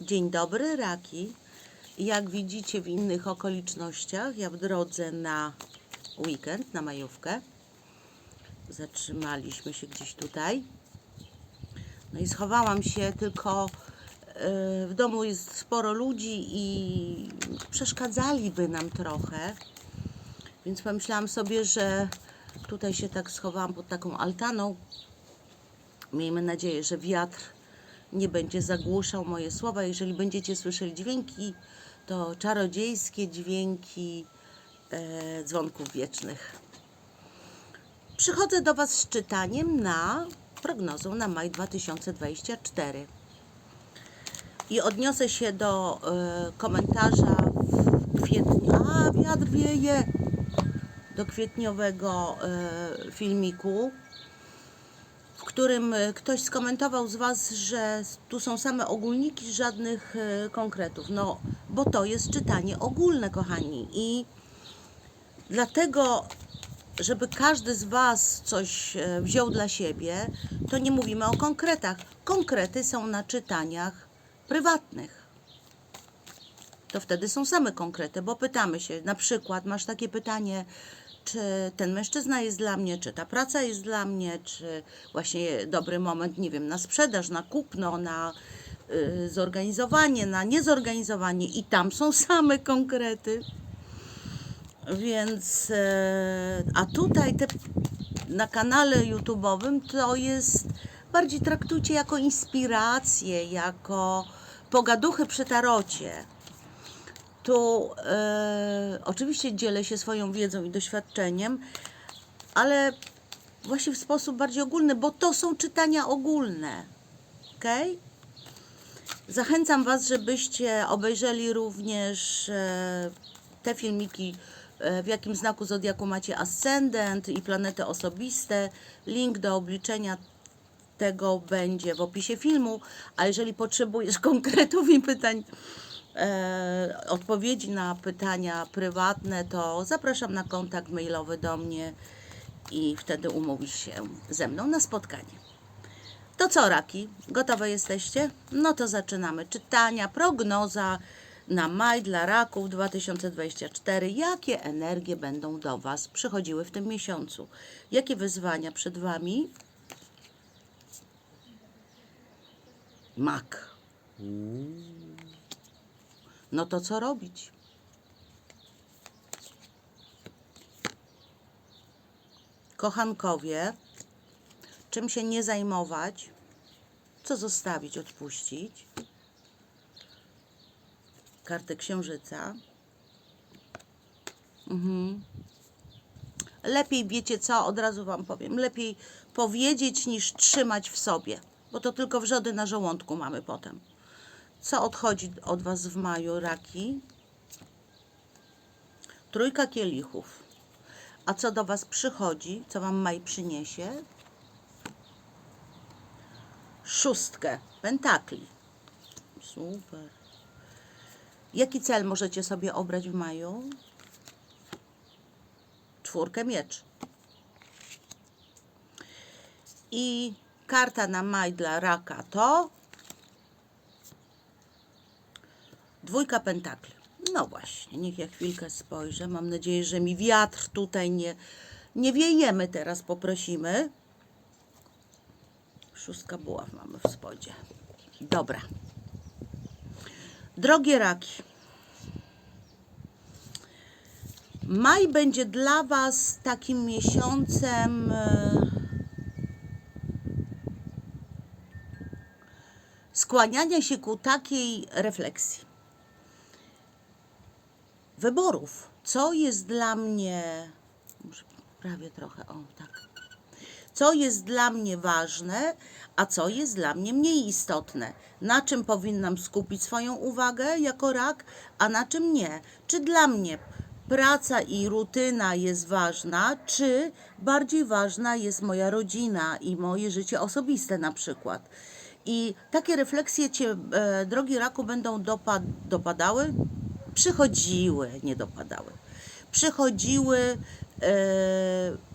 Dzień dobry, Raki. Jak widzicie w innych okolicznościach, ja w drodze na weekend, na majówkę. Zatrzymaliśmy się gdzieś tutaj. No i schowałam się, tylko e, w domu jest sporo ludzi i przeszkadzaliby nam trochę. Więc pomyślałam sobie, że tutaj się tak schowałam pod taką altaną. Miejmy nadzieję, że wiatr nie będzie zagłuszał moje słowa. Jeżeli będziecie słyszeli dźwięki, to czarodziejskie dźwięki e, dzwonków wiecznych. Przychodzę do Was z czytaniem na prognozą na maj 2024. I odniosę się do e, komentarza w kwietniu. A, wiatr wieje! Do kwietniowego e, filmiku którym e, ktoś skomentował z Was, że tu są same ogólniki, żadnych e, konkretów. No, bo to jest czytanie ogólne, kochani. I dlatego, żeby każdy z Was coś e, wziął dla siebie, to nie mówimy o konkretach. Konkrety są na czytaniach prywatnych. To wtedy są same konkrety, bo pytamy się, na przykład masz takie pytanie, czy ten mężczyzna jest dla mnie, czy ta praca jest dla mnie, czy właśnie dobry moment, nie wiem, na sprzedaż, na kupno, na y, zorganizowanie, na niezorganizowanie i tam są same konkrety. Więc, e, a tutaj te, na kanale YouTube'owym to jest, bardziej traktujcie jako inspirację, jako pogaduchy przy tarocie tu e, oczywiście dzielę się swoją wiedzą i doświadczeniem, ale właśnie w sposób bardziej ogólny, bo to są czytania ogólne. Ok? Zachęcam Was, żebyście obejrzeli również e, te filmiki, e, w jakim znaku zodiaku macie ascendent i planety osobiste. Link do obliczenia tego będzie w opisie filmu, a jeżeli potrzebujesz konkretów i pytań, e, odpowiedzi na pytania prywatne, to zapraszam na kontakt mailowy do mnie i wtedy umówisz się ze mną na spotkanie. To co, Raki? Gotowe jesteście? No to zaczynamy. Czytania, prognoza na maj dla Raków 2024. Jakie energie będą do Was przychodziły w tym miesiącu? Jakie wyzwania przed Wami? Mak. No to co robić? Kochankowie, czym się nie zajmować? Co zostawić, odpuścić? Kartę księżyca. Mhm. Lepiej wiecie co, od razu Wam powiem. Lepiej powiedzieć niż trzymać w sobie, bo to tylko wrzody na żołądku mamy potem. Co odchodzi od Was w maju, raki? Trójka kielichów. A co do Was przychodzi? Co Wam maj przyniesie? Szóstkę pentakli. Super. Jaki cel możecie sobie obrać w maju? Czwórkę miecz. I karta na maj dla raka to Dwójka pentakli. No właśnie, niech ja chwilkę spojrzę. Mam nadzieję, że mi wiatr tutaj nie, nie wiejemy teraz, poprosimy. Szóstka buław mamy w spodzie. Dobra. Drogie raki. Maj będzie dla Was takim miesiącem. e, skłaniania się ku takiej refleksji wyborów. Co jest dla mnie, prawie trochę, o tak. Co jest dla mnie ważne, a co jest dla mnie mniej istotne. Na czym powinnam skupić swoją uwagę jako rak, a na czym nie. Czy dla mnie praca i rutyna jest ważna, czy bardziej ważna jest moja rodzina i moje życie osobiste na przykład. I takie refleksje Cię, e, drogi raku, będą dopad, dopadały, przychodziły, nie dopadały. Przychodziły e,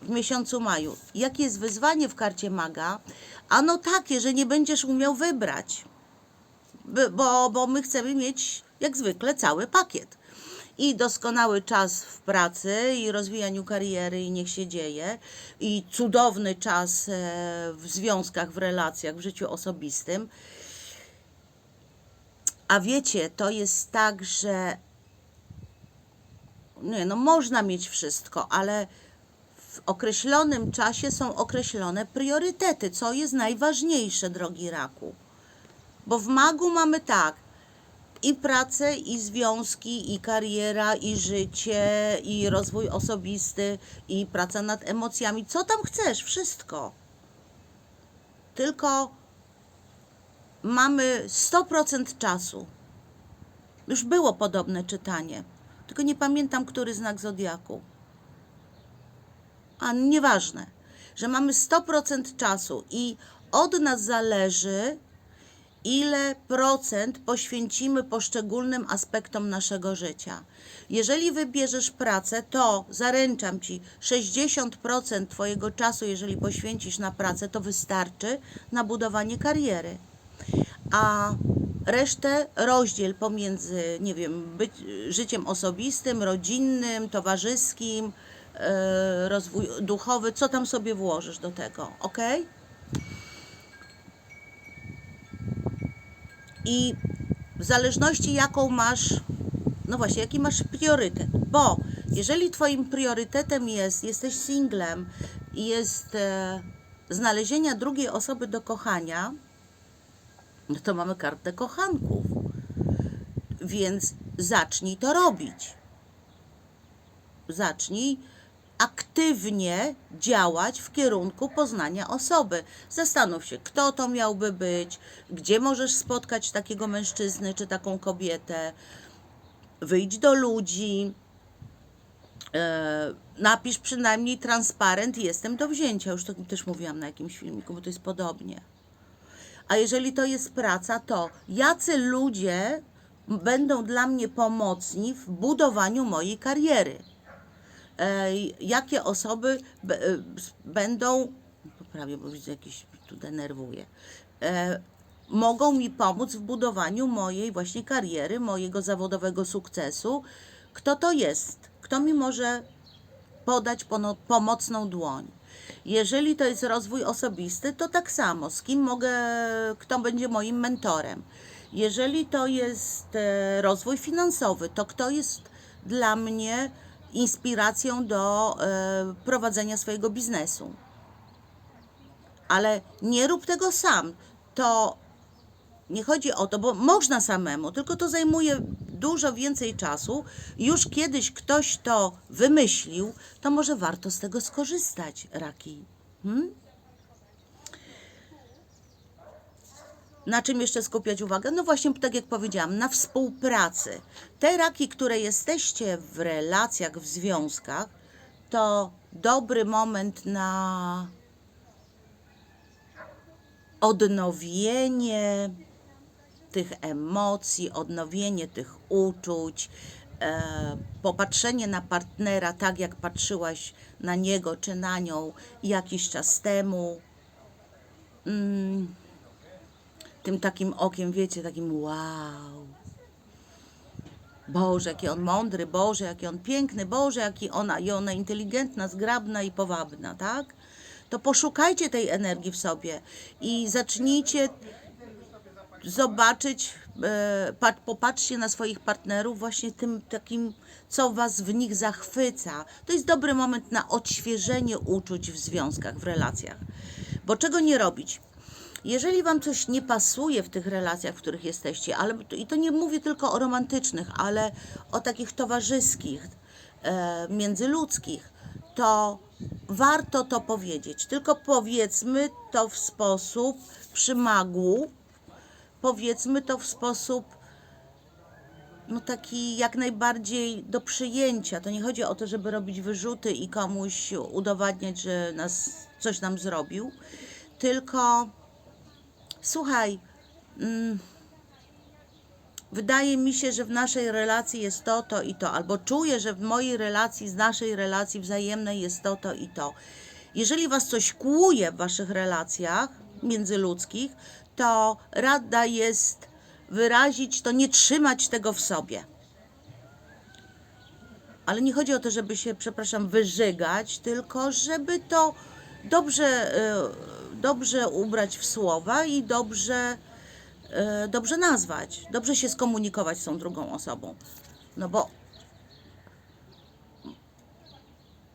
w miesiącu maju. Jakie jest wyzwanie w karcie maga? Ano takie, że nie będziesz umiał wybrać. bo, bo my chcemy mieć jak zwykle cały pakiet. I doskonały czas w pracy, i rozwijaniu kariery, i niech się dzieje, i cudowny czas e, w związkach, w relacjach, w życiu osobistym. A wiecie, to jest tak, że nie, no można mieć wszystko, ale w określonym czasie są określone priorytety, co jest najważniejsze, drogi raku. Bo w magu mamy tak, i pracę, i związki, i kariera, i życie, i rozwój osobisty, i praca nad emocjami. Co tam chcesz? Wszystko. Tylko mamy 100% czasu. Już było podobne czytanie, tylko nie pamiętam, który znak zodiaku. A nieważne, że mamy 100% czasu i od nas zależy, ile procent poświęcimy poszczególnym aspektom naszego życia. Jeżeli wybierzesz pracę, to zaręczam ci 60% Twojego czasu, jeżeli poświęcisz na pracę, to wystarczy na budowanie kariery. A resztę rozdziel pomiędzy, nie wiem, być, życiem osobistym, rodzinnym, towarzyskim, e, rozwój duchowy, co tam sobie włożysz do tego, ok? I w zależności jaką masz, no właśnie, jaki masz priorytet, bo jeżeli twoim priorytetem jest, jesteś singlem i jest e, znalezienia drugiej osoby do kochania, no to mamy kartę kochanków. Więc zacznij to robić. Zacznij aktywnie działać w kierunku poznania osoby. Zastanów się, kto to miałby być, gdzie możesz spotkać takiego mężczyznę czy taką kobietę. Wyjdź do ludzi. E, napisz przynajmniej transparent, jestem do wzięcia. Już to też mówiłam na jakimś filmiku, bo to jest podobnie. A jeżeli to jest praca, to jacy ludzie będą dla mnie pomocni w budowaniu mojej kariery? Jakie osoby e, będą, poprawię, bo widzę jakiś tu denerwuje, e, mogą mi pomóc w budowaniu mojej właśnie kariery, mojego zawodowego sukcesu? Kto to jest? Kto mi może podać pomocną dłoń. Jeżeli to jest rozwój osobisty, to tak samo, z kim mogę, kto będzie moim mentorem. Jeżeli to jest e, rozwój finansowy, to kto jest dla mnie inspiracją do e, prowadzenia swojego biznesu. Ale nie rób tego sam. To nie chodzi o to, bo można samemu, tylko to zajmuje dużo więcej czasu. Już kiedyś ktoś to wymyślił, to może warto z tego skorzystać, Raki. Hmm? Na czym jeszcze skupiać uwagę? No właśnie, tak jak powiedziałam, na współpracy. Te raki, które jesteście w relacjach, w związkach, to dobry moment na odnowienie tych emocji, odnowienie tych uczuć, e, popatrzenie na partnera tak, jak patrzyłaś na niego czy na nią jakiś czas temu. Mm, tym takim okiem, wiecie, takim wow. Boże, jaki on mądry, Boże, jaki on piękny, Boże, jaki ona i ona inteligentna, zgrabna i powabna, tak? To poszukajcie tej energii w sobie i zacznijcie zobaczyć, e, pat- popatrzcie na swoich partnerów właśnie tym takim, co was w nich zachwyca. To jest dobry moment na odświeżenie uczuć w związkach, w relacjach. Bo czego nie robić? Jeżeli wam coś nie pasuje w tych relacjach, w których jesteście, ale i to nie mówię tylko o romantycznych, ale o takich towarzyskich, e, międzyludzkich, to warto to powiedzieć. Tylko powiedzmy to w sposób przy magu, powiedzmy to w sposób no taki jak najbardziej do przyjęcia. To nie chodzi o to, żeby robić wyrzuty i komuś udowadniać, że nas coś nam zrobił, tylko słuchaj, mm, wydaje mi się, że w naszej relacji jest to, to i to, albo czuję, że w mojej relacji, z naszej relacji wzajemnej jest to, to i to. Jeżeli was coś kłuje w waszych relacjach międzyludzkich, to rada jest wyrazić, to nie trzymać tego w sobie. Ale nie chodzi o to, żeby się, przepraszam, wyżygać, tylko żeby to dobrze, e, dobrze ubrać w słowa i dobrze, e, dobrze nazwać, dobrze się skomunikować z tą drugą osobą. No bo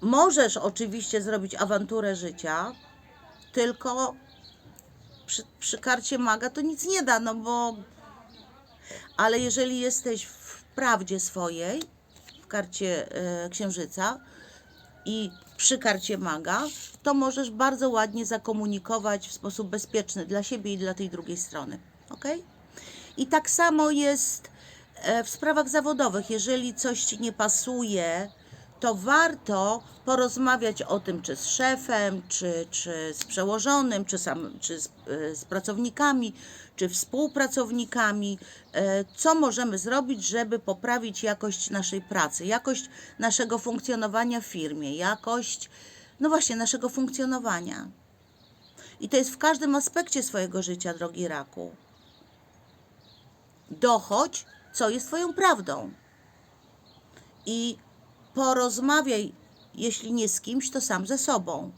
możesz oczywiście zrobić awanturę życia, tylko przy, przy karcie maga to nic nie da, no bo. Ale jeżeli jesteś w prawdzie swojej, w karcie e, księżyca i przy karcie maga, to możesz bardzo ładnie zakomunikować w sposób bezpieczny dla siebie i dla tej drugiej strony. Ok? I tak samo jest e, w sprawach zawodowych. Jeżeli coś ci nie pasuje, to warto porozmawiać o tym, czy z szefem, czy, czy z przełożonym, czy, sam, czy z, e, z pracownikami, czy współpracownikami, e, co możemy zrobić, żeby poprawić jakość naszej pracy, jakość naszego funkcjonowania w firmie, jakość, no właśnie, naszego funkcjonowania. I to jest w każdym aspekcie swojego życia, drogi raku. Dochodź, co jest Twoją prawdą. I porozmawiaj, jeśli nie z kimś, to sam ze sobą.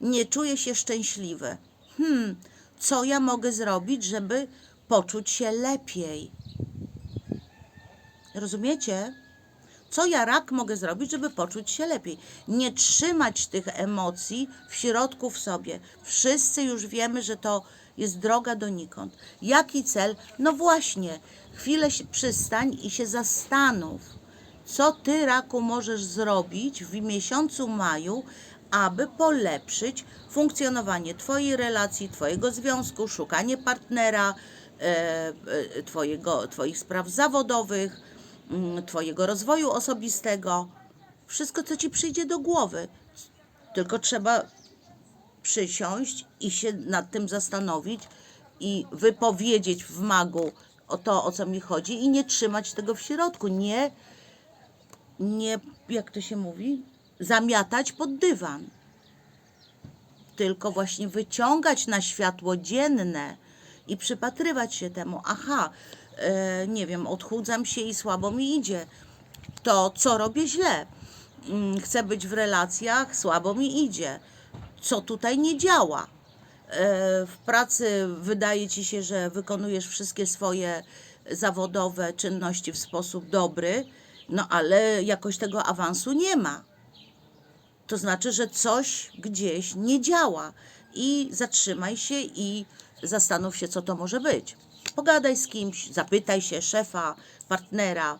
Nie czuję się szczęśliwy. Hmm, co ja mogę zrobić, żeby poczuć się lepiej? Rozumiecie? Co ja, rak, mogę zrobić, żeby poczuć się lepiej? Nie trzymać tych emocji w środku w sobie. Wszyscy już wiemy, że to jest droga donikąd. Jaki cel? No właśnie, chwilę przystań i się zastanów co ty, raku, możesz zrobić w miesiącu maju, aby polepszyć funkcjonowanie twojej relacji, twojego związku, szukanie partnera, e, e, twojego, twoich spraw zawodowych, mm, twojego rozwoju osobistego. Wszystko, co ci przyjdzie do głowy. Tylko trzeba przysiąść i się nad tym zastanowić i wypowiedzieć w magu o to, o co mi chodzi i nie trzymać tego w środku. Nie nie, jak to się mówi, zamiatać pod dywan, tylko właśnie wyciągać na światło dzienne i przypatrywać się temu. Aha, e, nie wiem, odchudzam się i słabo mi idzie. To co robię źle? Mm, Chcę być w relacjach, słabo mi idzie. Co tutaj nie działa? E, w pracy wydaje ci się, że wykonujesz wszystkie swoje zawodowe czynności w sposób dobry, no ale jakoś tego awansu nie ma. To znaczy, że coś gdzieś nie działa i zatrzymaj się i zastanów się, co to może być. Pogadaj z kimś, zapytaj się szefa, partnera,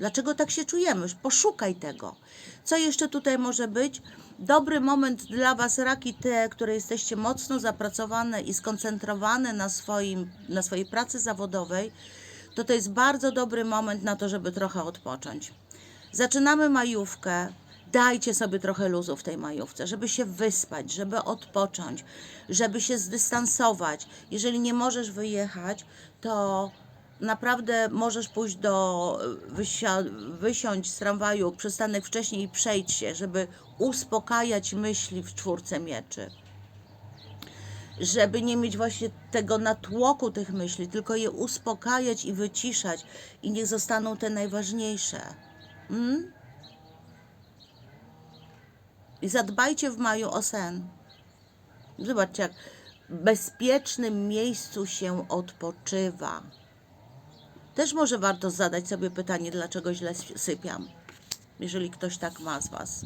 Dlaczego tak się czujemy? Poszukaj tego. Co jeszcze tutaj może być? Dobry moment dla Was, raki, te, które jesteście mocno zapracowane i skoncentrowane na, swoim, na swojej pracy zawodowej, to to jest bardzo dobry moment na to, żeby trochę odpocząć. Zaczynamy majówkę. Dajcie sobie trochę luzu w tej majówce, żeby się wyspać, żeby odpocząć, żeby się zdystansować. Jeżeli nie możesz wyjechać, to naprawdę możesz pójść do wysia- wysiąść z tramwaju, przystanek wcześniej i przejdź się, żeby uspokajać myśli w czwórce mieczy. Żeby nie mieć właśnie tego natłoku tych myśli, tylko je uspokajać i wyciszać i niech zostaną te najważniejsze. Mm? I zadbajcie w maju o sen. Zobaczcie, jak w bezpiecznym miejscu się odpoczywa. Też może warto zadać sobie pytanie, dlaczego źle sypiam, jeżeli ktoś tak ma z Was.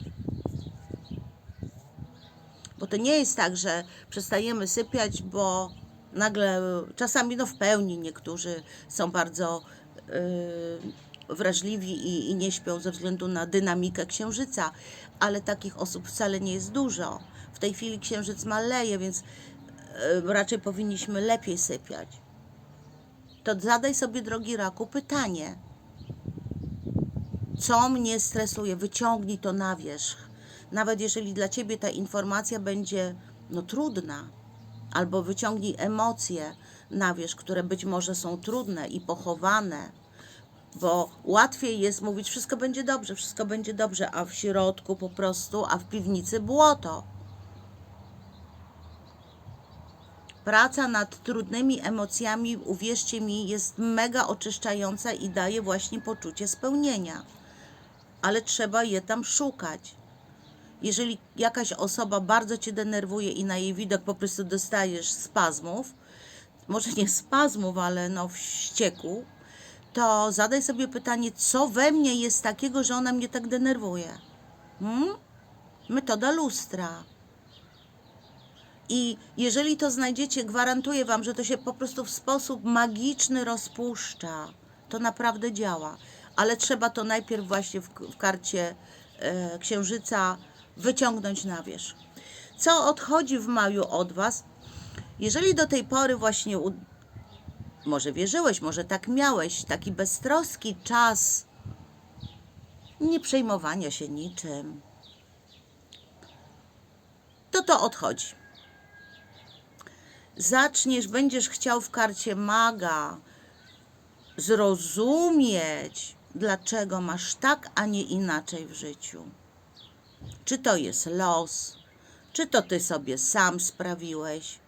Bo to nie jest tak, że przestajemy sypiać, bo nagle, czasami no w pełni niektórzy są bardzo yy, wrażliwi i, i nie śpią ze względu na dynamikę księżyca, ale takich osób wcale nie jest dużo. W tej chwili księżyc maleje, więc yy, raczej powinniśmy lepiej sypiać to zadaj sobie, drogi raku, pytanie. Co mnie stresuje? Wyciągnij to na wierzch. Nawet jeżeli dla ciebie ta informacja będzie no, trudna, albo wyciągnij emocje na wierzch, które być może są trudne i pochowane, bo łatwiej jest mówić, wszystko będzie dobrze, wszystko będzie dobrze, a w środku po prostu, a w piwnicy błoto. Praca nad trudnymi emocjami, uwierzcie mi, jest mega oczyszczająca i daje właśnie poczucie spełnienia. Ale trzeba je tam szukać. Jeżeli jakaś osoba bardzo cię denerwuje i na jej widok po prostu dostajesz spazmów, może nie spazmów, ale no wścieku, to zadaj sobie pytanie, co we mnie jest takiego, że ona mnie tak denerwuje. Hmm? Metoda lustra. I jeżeli to znajdziecie, gwarantuję Wam, że to się po prostu w sposób magiczny rozpuszcza. To naprawdę działa. Ale trzeba to najpierw właśnie w, w karcie e, księżyca wyciągnąć na wierzch. Co odchodzi w maju od Was? Jeżeli do tej pory właśnie u, może wierzyłeś, może tak miałeś, taki beztroski czas nie przejmowania się niczym, to to odchodzi. Zaczniesz, będziesz chciał w karcie maga zrozumieć, dlaczego masz tak, a nie inaczej w życiu. Czy to jest los, czy to ty sobie sam sprawiłeś.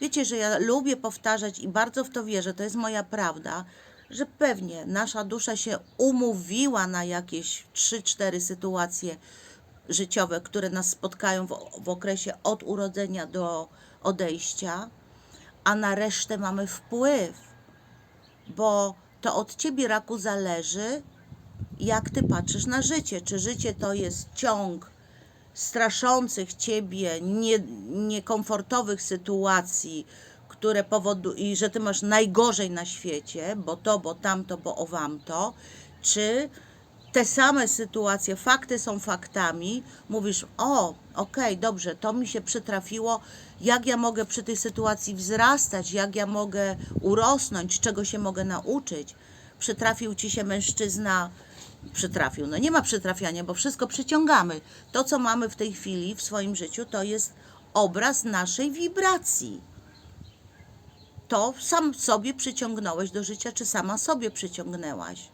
Wiecie, że ja lubię powtarzać i bardzo w to wierzę, to jest moja prawda, że pewnie nasza dusza się umówiła na jakieś 3-4 sytuacje życiowe, które nas spotkają w, w okresie od urodzenia do odejścia, a na resztę mamy wpływ, bo to od ciebie, raku, zależy, jak ty patrzysz na życie. Czy życie to jest ciąg straszących ciebie, nie, niekomfortowych sytuacji, które powodują, i że ty masz najgorzej na świecie, bo to, bo tamto, bo owamto, czy te same sytuacje, fakty są faktami, mówisz, o, okej, dobrze, to mi się przytrafiło, jak ja mogę przy tej sytuacji wzrastać, jak ja mogę urosnąć, czego się mogę nauczyć. Przytrafił ci się mężczyzna, przytrafił, no nie ma przytrafiania, bo wszystko przyciągamy. To, co mamy w tej chwili w swoim życiu, to jest obraz naszej wibracji. To sam sobie przyciągnąłeś do życia, czy sama sobie przyciągnęłaś.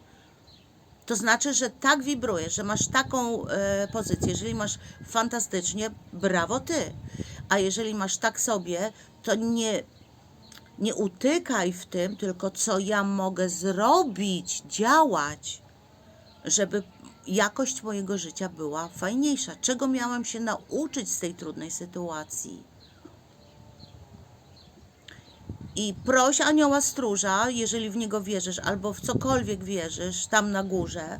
To znaczy, że tak wibrujesz, że masz taką e, pozycję. Jeżeli masz fantastycznie, brawo ty. A jeżeli masz tak sobie, to nie, nie utykaj w tym, tylko co ja mogę zrobić, działać, żeby jakość mojego życia była fajniejsza. Czego miałam się nauczyć z tej trudnej sytuacji? I proś anioła stróża, jeżeli w niego wierzysz, albo w cokolwiek wierzysz tam na górze,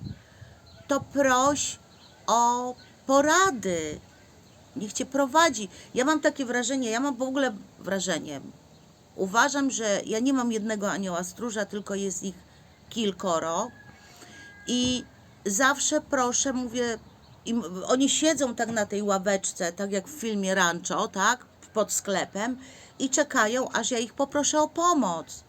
to proś o porady. Niech cię prowadzi. Ja mam takie wrażenie, ja mam w ogóle wrażenie. Uważam, że ja nie mam jednego anioła stróża, tylko jest ich kilkoro. I zawsze proszę, mówię, im, oni siedzą tak na tej ławeczce, tak jak w filmie Rancho, tak? Pod sklepem i czekają, aż ja ich poproszę o pomoc.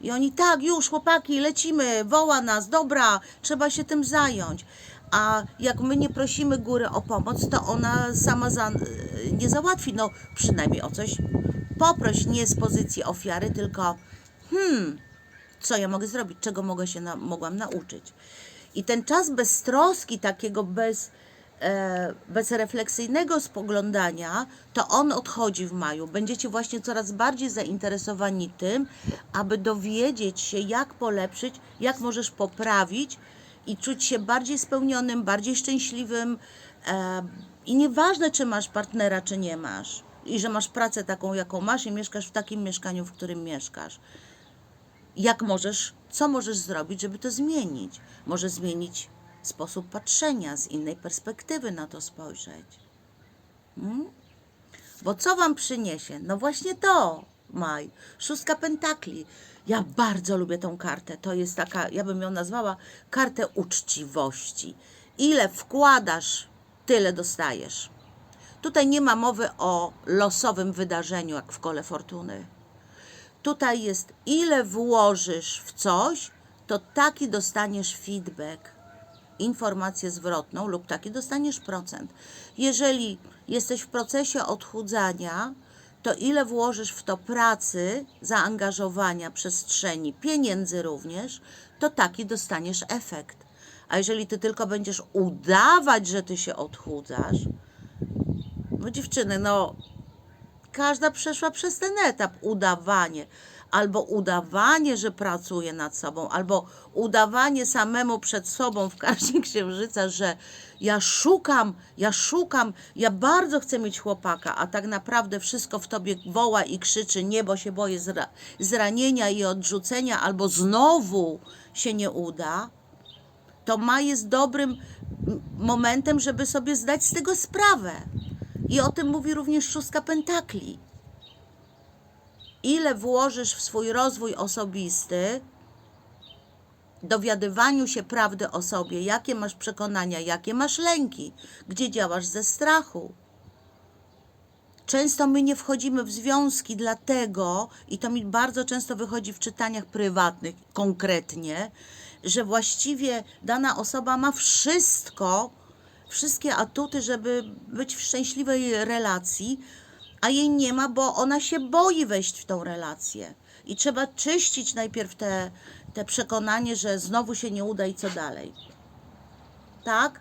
I oni tak, już chłopaki, lecimy, woła nas, dobra, trzeba się tym zająć. A jak my nie prosimy góry o pomoc, to ona sama za, nie załatwi. No przynajmniej o coś poproś, nie z pozycji ofiary, tylko hmm, co ja mogę zrobić, czego mogę się na, mogłam nauczyć. I ten czas beztroski, takiego bez, e, bezrefleksyjnego spoglądania, to on odchodzi w maju. Będziecie właśnie coraz bardziej zainteresowani tym, aby dowiedzieć się, jak polepszyć, jak możesz poprawić i czuć się bardziej spełnionym, bardziej szczęśliwym. E, I nieważne, czy masz partnera, czy nie masz. I że masz pracę taką, jaką masz, i mieszkasz w takim mieszkaniu, w którym mieszkasz jak możesz, co możesz zrobić, żeby to zmienić? Może zmienić sposób patrzenia, z innej perspektywy na to spojrzeć. Hmm? Bo co wam przyniesie? No właśnie to, Maj. Szóstka pentakli. Ja bardzo lubię tą kartę. To jest taka, ja bym ją nazwała kartę uczciwości. Ile wkładasz, tyle dostajesz. Tutaj nie ma mowy o losowym wydarzeniu, jak w kole fortuny tutaj jest ile włożysz w coś, to taki dostaniesz feedback, informację zwrotną lub taki dostaniesz procent. Jeżeli jesteś w procesie odchudzania, to ile włożysz w to pracy, zaangażowania, przestrzeni, pieniędzy również, to taki dostaniesz efekt. A jeżeli ty tylko będziesz udawać, że ty się odchudzasz, no dziewczyny, no każda przeszła przez ten etap udawanie. Albo udawanie, że pracuje nad sobą, albo udawanie samemu przed sobą w każdym księżyca, że ja szukam, ja szukam, ja bardzo chcę mieć chłopaka, a tak naprawdę wszystko w tobie woła i krzyczy, nie, bo się boję zra- zranienia i odrzucenia, albo znowu się nie uda to ma jest dobrym momentem, żeby sobie zdać z tego sprawę. I o tym mówi również szóstka pentakli. Ile włożysz w swój rozwój osobisty, dowiadywaniu się prawdy o sobie, jakie masz przekonania, jakie masz lęki, gdzie działasz ze strachu. Często my nie wchodzimy w związki dlatego, i to mi bardzo często wychodzi w czytaniach prywatnych konkretnie, że właściwie dana osoba ma wszystko, wszystkie atuty, żeby być w szczęśliwej relacji, a jej nie ma, bo ona się boi wejść w tą relację. I trzeba czyścić najpierw te, te przekonanie, że znowu się nie uda i co dalej. Tak?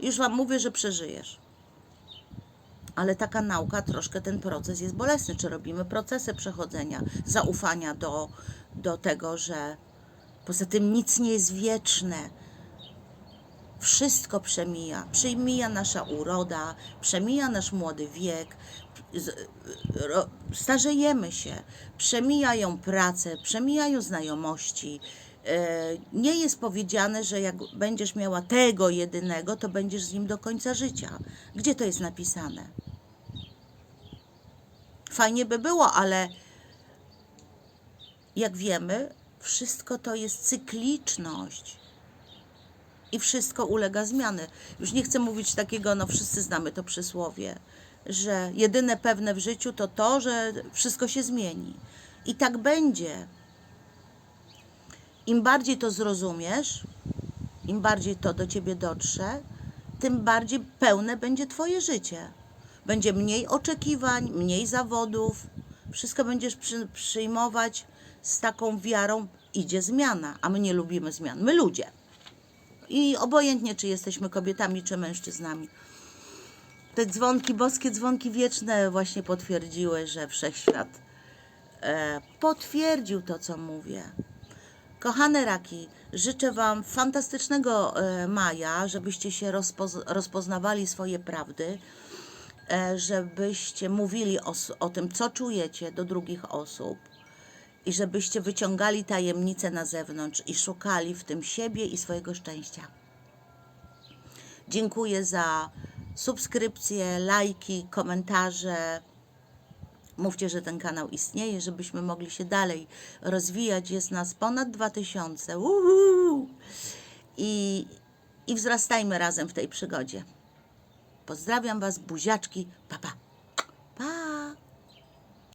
Już Wam mówię, że przeżyjesz ale taka nauka, troszkę ten proces jest bolesny. Czy robimy procesy przechodzenia, zaufania do, do tego, że poza tym nic nie jest wieczne. Wszystko przemija. Przemija nasza uroda, przemija nasz młody wiek, starzejemy się, przemijają prace, przemijają znajomości. E, Nie jest powiedziane, że jak będziesz miała tego jedynego, to będziesz z nim do końca życia. Gdzie to jest napisane? Fajnie by było, ale jak wiemy, wszystko to jest cykliczność. I wszystko ulega zmiany. Już nie chcę mówić takiego, no wszyscy znamy to przysłowie, że jedyne pewne w życiu to to, że wszystko się zmieni. I tak będzie. Im bardziej to zrozumiesz, im bardziej to do ciebie dotrze, tym bardziej pełne będzie twoje życie. Będzie mniej oczekiwań, mniej zawodów. Wszystko będziesz przy, przyjmować z taką wiarą, idzie zmiana, a my nie lubimy zmian. My ludzie. I obojętnie, czy jesteśmy kobietami, czy mężczyznami. Te dzwonki, boskie dzwonki wieczne właśnie potwierdziły, że wszechświat e, potwierdził to, co mówię. Kochane raki, życzę Wam fantastycznego e, maja, żebyście się rozpoz- rozpoznawali swoje prawdy, e, żebyście mówili o, o tym, co czujecie do drugich osób i żebyście wyciągali tajemnice na zewnątrz i szukali w tym siebie i swojego szczęścia. Dziękuję za subskrypcje, lajki, komentarze. Mówcie, że ten kanał istnieje, żebyśmy mogli się dalej rozwijać. Jest nas ponad 2000. Uhu! I, I wzrastajmy razem w tej przygodzie. Pozdrawiam Was, buziaczki, papa. Pa.